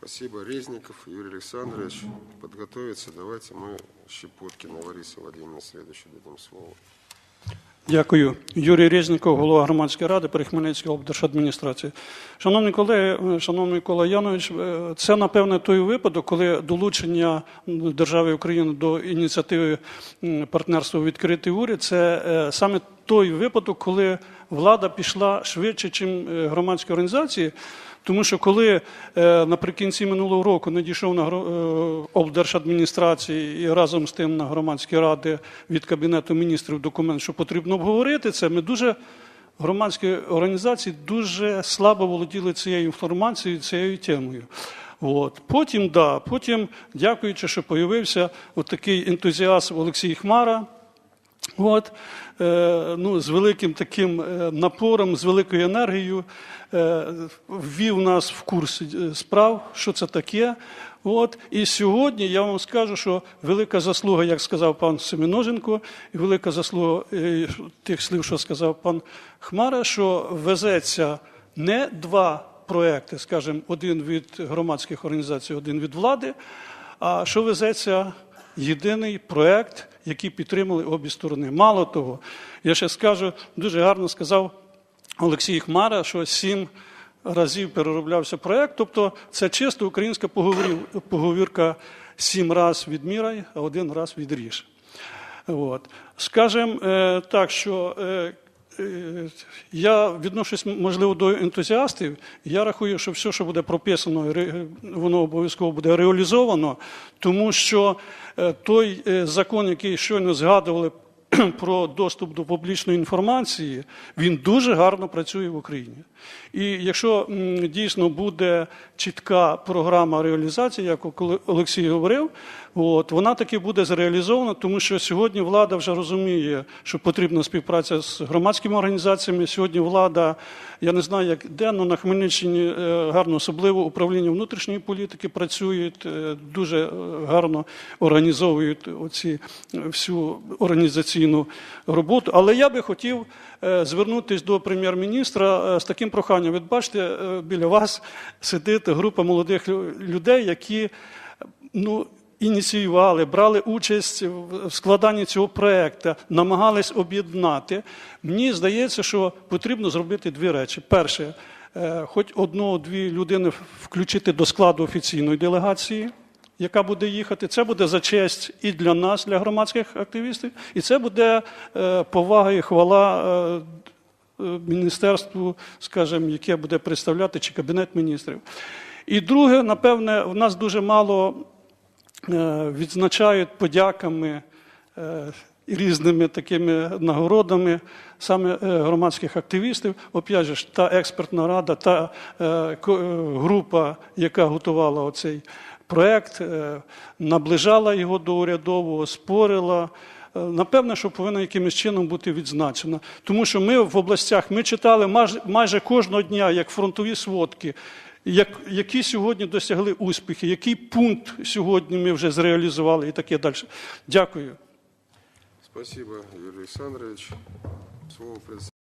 Спасибо. Резников Юрий Александрович. Подготовиться. Давайте мы Щепоткина Ларисе Владимировне следующий дадим слово. Дякую. Юрій Резніков, голова громадської ради при Хмельницькій облдержадміністрації. Шановні колеги, шановний Микола Янович, е, це напевне той випадок, коли долучення держави України до ініціативи партнерства відкритий уряд. Це е, саме той випадок, коли влада пішла швидше, ніж громадські організації. Тому що коли е, наприкінці минулого року надійшов на е, облдержадміністрації і разом з тим на громадські ради від Кабінету міністрів документ, що потрібно обговорити це, ми дуже громадські організації дуже слабо володіли цією інформацією, цією темою. От. Потім, да, потім, дякуючи, що появився от такий ентузіазм Олексій Хмара. От, е, ну, з великим таким е, напором, з великою енергією е, ввів нас в курс справ, що це таке. От, і сьогодні я вам скажу, що велика заслуга, як сказав пан Семеноженко, і велика заслуга тих слів, що сказав пан Хмара, що везеться не два проекти, скажімо, один від громадських організацій, один від влади, а що везеться єдиний проект, який підтримали обі сторони. Мало того, я ще скажу, дуже гарно сказав Олексій Хмара, що сім разів перероблявся проект. Тобто це чисто українська поговірка сім раз відмірай, а один раз відріж. От. Скажем е, так, що е, я відношусь, можливо, до ентузіастів. Я рахую, що все, що буде прописано, воно обов'язково буде реалізовано, тому що е, той е, закон, який щойно згадували про доступ до публічної інформації, він дуже гарно працює в Україні. І якщо дійсно буде чітка програма реалізації, як Олексій говорив, от, вона таки буде зреалізована, тому що сьогодні влада вже розуміє, що потрібна співпраця з громадськими організаціями. Сьогодні влада, я не знаю, як де, але на Хмельниччині е, гарно, особливо управління внутрішньої політики працюють, е, дуже е, гарно організовують оці всю організаційну роботу. Але я би хотів е, звернутися до прем'єр-міністра е, з таким проханням. Ви бачите, е, біля вас сидить група молодих людей, які ну, ініціювали, брали участь в складанні цього проекту, намагались об'єднати. Мені здається, що потрібно зробити дві речі. Перше, хоч одну-дві людини включити до складу офіційної делегації. Яка буде їхати, це буде за честь і для нас, для громадських активістів, і це буде е, повага і хвала е, міністерству, скажімо, яке буде представляти, чи кабінет міністрів. І друге, напевне, в нас дуже мало е, відзначають подяками і різними такими нагородами саме громадських активістів. Опять же, та експертна рада, та е, група, яка готувала оцей проект, е, наближала його до урядового, спорила. Е, Напевне, що повинна якимось чином бути відзначена. Тому що ми в областях ми читали майже, майже кожного дня, як фронтові сводки, як, які сьогодні досягли успіхи, який пункт сьогодні ми вже зреалізували і таке далі. Дякую. Спасибо, Юрий Александрович. Слово